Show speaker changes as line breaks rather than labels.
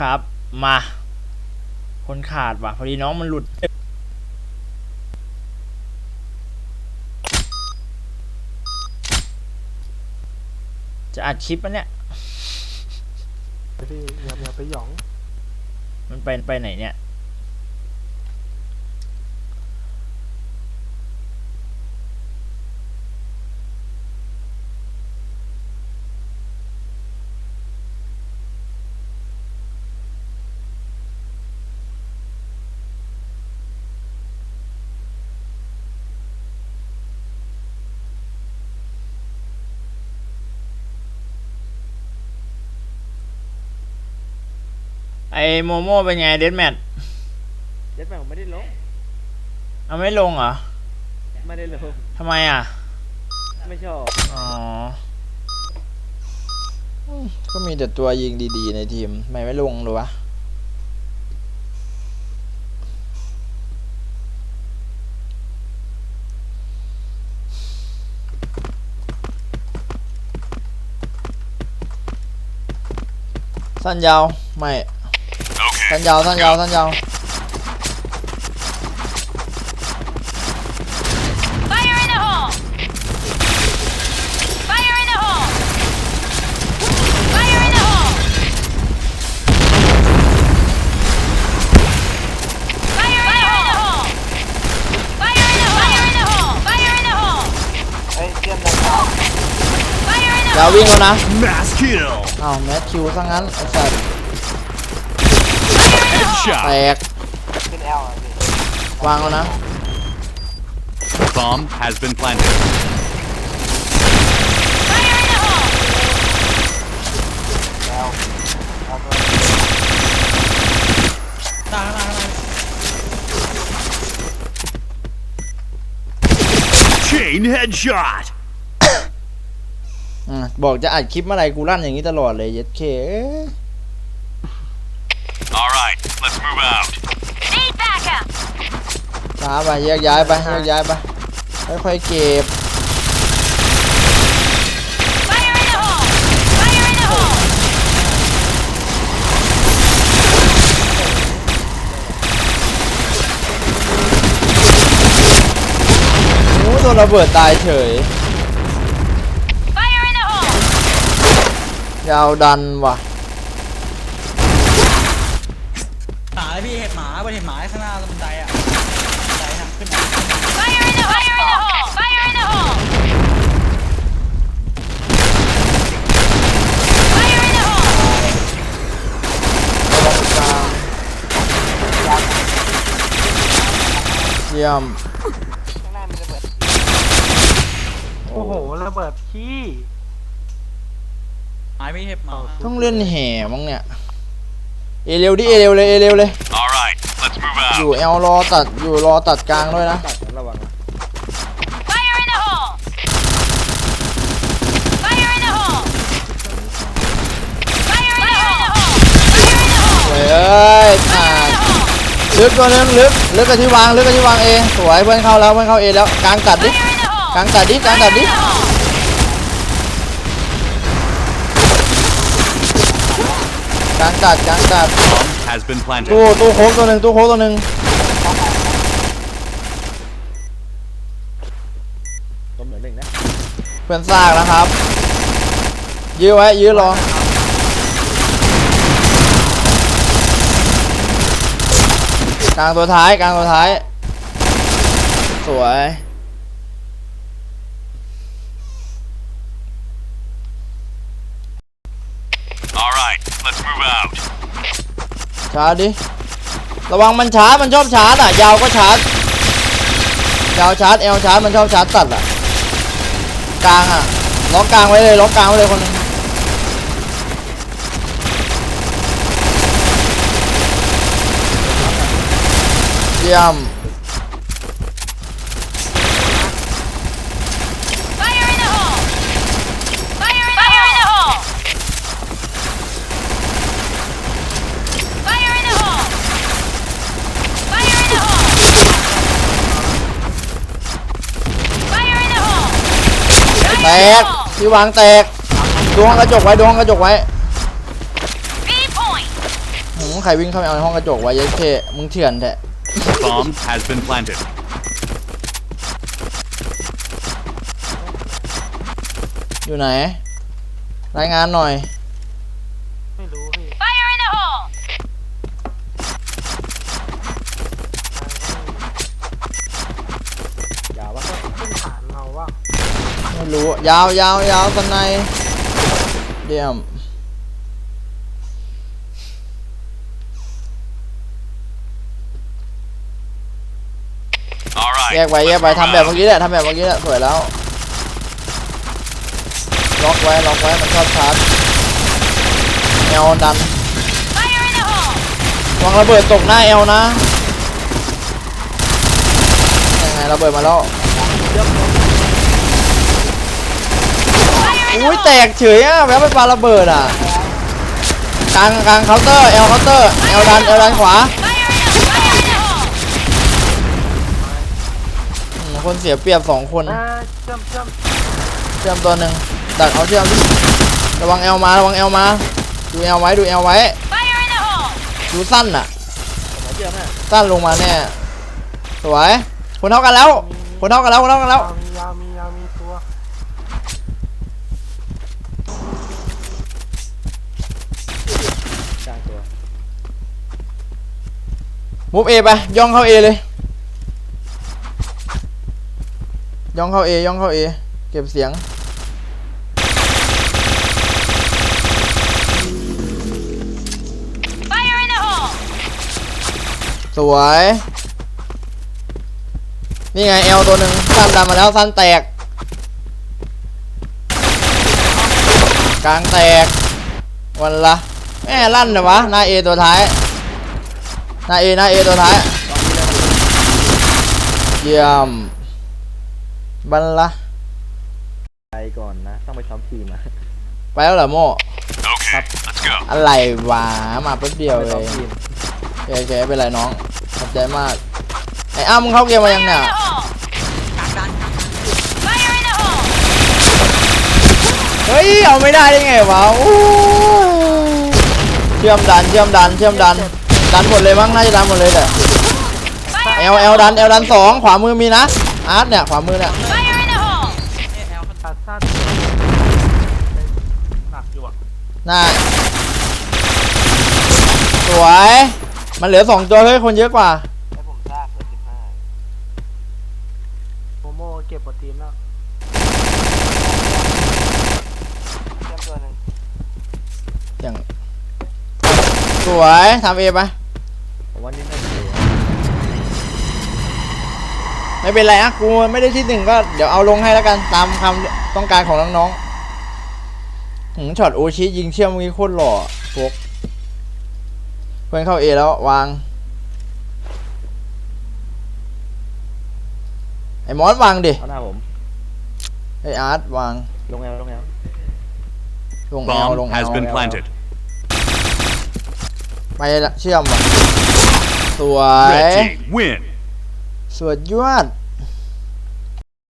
ครับ มา คนขาดว่ะ พอดีน้องมันหลุด จะอัดคลิปมันเนี่ย
พี่อย่าอย่าไปหยอง
มันไปไปไหนเนี่ย ไอโมโม่เป็นไงเดนแมท
เจ็ดแม่ผมไม่ได้ลง
เอาไม่ลงเหรอ
ไม่ได้ลง
ทำไมอะ
ไม่ชอบ
อ๋อก็มีแต่ตัวยิงดีๆในทีมทำไมไม่ลงหรอวะ สั้นยาว ไม่ สั้นยาวสั้นยาวสั้นยาว
Fire in
แล้วนะ
Mass kill.
อ้าวแมทคิวซะงั้นไอ้สัตว์
Headshot.
แตก
ขึ้นแอลอะพี่
วางแล้วนะ
Bomb has been planted.
Fire in the hole!
แอลเอาตัว
Chain headshot.
อะบอกจะอัดคลิปเมื่อไหร่กูลั่นอย่างนี้ตลอดเลยเย็ดเคาไปแยกย้ายไปแยกย้ายไปค่อยๆเก็บ
Fire in the hole! Fire in the hole!
โอ้โดนระเบิดตายเฉย
Fire in the hole!
ยาวดันว่ะ
หมาเลยพี่เห็บหมาบนเห็บหมาข้างหน้าบันไดอะบันไดทาง ขึ้นมา
Fire in the Fire in the hole! Fire in the hole! Fire in the hole!
เยี่ยม
ข้างหน้ามันจะเปิด
โอ้โหระเบิดขี้
หมาพี่เห็บหมา
ต้องเล่นแห่มั้งเนี่ย เอเร็วดิ เอเร็วเลย เอเร็วเลย
All right, let's move
อยู่
out.
เอลรอตัดอยู่รอตัดกลางด้วยนะ
ตัดระวังนะ
Fire in the hole! Fire in the hole! Fire in the hole! Fire in the hole!
เฮ้ยขาด
Fire in the hole!
ลึกตัวนึงลึกลึกกับที่วางลึกกับที่วางเอสวยเพื่อนเข้าแล้วเพื่อนเข้าเอแล้วกลางตัดดิ
Fire in the hole!
กลางตัดดิ กลางตัดดิ
Fire in the hole!
กลางตัดกลางตัด
Bomb has been planted.
ตู้ตู้โค้งตัวหนึ่งตู้โค้งตัวหนึ่ง
ผมเหลือหนึ่งนะ
เพื่อนซากนะครับ ยื้อไว้ ยื้อรอ กลางตัวท้าย กลางตัวท้าย สวย
All right, let's move out.
ช้าดิ ระวังมันช้ามันชอบชาร์จอะ ยาวก็ชาร์จ ยาวชาร์จเอลชาร์จมันชอบชาร์จตัดอะ กลางอะ ล็อกกลางไว้เลย ล็อกกลางไว้เลยคนนึงเยี่ยม
Fire in the hole! Fire in the Fire in the hole! Fire in the hole! Fire in the hole! Fire in the hole!
แต กที่วางแตกดวงกระจกไว้ดวงกระจกไว้
B point!
หืมใครวิ่งเข้าไปเอาในห้องกระจกวะเยัดเคมึงเถื่อนแท้
Bomb has been planted.
อยู่ไหน รายงานหน่อย
ไม่รู้
ยาว
ยาวยาวสันในเดี่ยม
All right.
แยกไว้แย
let's
กไว้
move
ทำแบบ
out.
เมื่อกี้แหละทำแบบเมื่อกี้แหละสวยแล้ว ล็อกไว้ ล็อกไว้ มันชอบชาร์จแอลดัน
Fire in the hole!
วางระเบิดตกหน้าแอลนะ ยังไงระเบิดมาแล้ว
Fire in the
อุ้ย
hole!
แตกเฉยอะแวะไปปาระเบิดอะกลางกลางเคาน์เตอร์แอลเคาน์เตอร์แอลดันแอลดันขวา
Fire in the fire in the hole!
อืมคนเสียเปรียบสองคน
อ่าเชื่อมเชื่อม
เชื่อมตัวหนึ่งดักเอาเชื่อมดิระวังแอลมาระวังแอลมา ดูแอลไว้ดูแอลไว้
Fire in the hole!
ดูสั้นอะ
หัวเชื่อมน่ะ
สั้นลงมาแน่สวยคนเท่ากันแล้วคนเท่ากันแล้วคนเท่ากันแล้ว
ยาวมียาวมียาวมี
ตัว
มูฟเอไป ย่องเข้าเอเลย ย่องเข้าเอย่องเข้าเอเก็บเสียง
Fire in the hole!
สวย นี่ไงเอลตัวหนึ่งสั้นดันมาแล้วสั้นแตก กลางแตก วันละแม่ลั่นนะวะหน้าเอตัวท้าย หน้าเอหน้าเอตัวท้ายเยี่ยมบันละ
ไปก่อนนะ ต้องไปซ้อมทีมอะ
ไปแล้วเหรอโม
Okay, let's go.
อะไรวะมาแป๊บเดียว
ไป
เล
ซ้อม
ย
ทีม
โอเคโอเคไม่เป็นไรน้อง ขอบใจมาก ไอ้อ้ามึงเข้าเกมมายัง
Fire
เนี่ย
in the hole! Fire in the hole!
เฮ้ย เอาไม่ได้ได้ไงวะอู้เชื่อมดัน เชื่อมดัน เชื่อมดัน ดันหมดเลยมั้งน่าจะดันหมดเลยแหละ
Fire
เอ
in
ล
the
เอล
hole!
ดันเอลดันสองขวามือมีนะอาร์ตเนี่ยขวามือเนี่ย
Fire in the hole!
ตัดสั้นหนักอยู่อะ
น่าสวยมันเหลือสองตัวเฮ้ยคนเยอะกว่า
ให้ผมทราบเบอร์สิบห้า
โมโมเก็บหมดทีมแล้ว
เชื่อมตัวหนึ่ง
อย่างสวยทำเอไป
ผมว่านี่น่าจะเหลือ
ไม่เป็นไรอะกูไม่ได้ที่หนึ่งก็เดี๋ยวเอาลงให้แล้วกันตามคำต้องการของน้องๆหืมช็อตโอชิยิงเชื่อมเมื่อกี้โคตรหล่อโฟกเพื่อนเข้าเอแล้ววาง ไอ้มอสวางดิ
เอาหน้าผม
ไอ้อาร์ตวาง
ลงแอลลงแอล
ลงแอลลง
Bomb
แอล
has been
แอล
planted.
ไปละเชื่อมว่ะ สวย
Red team win.
สวดยวด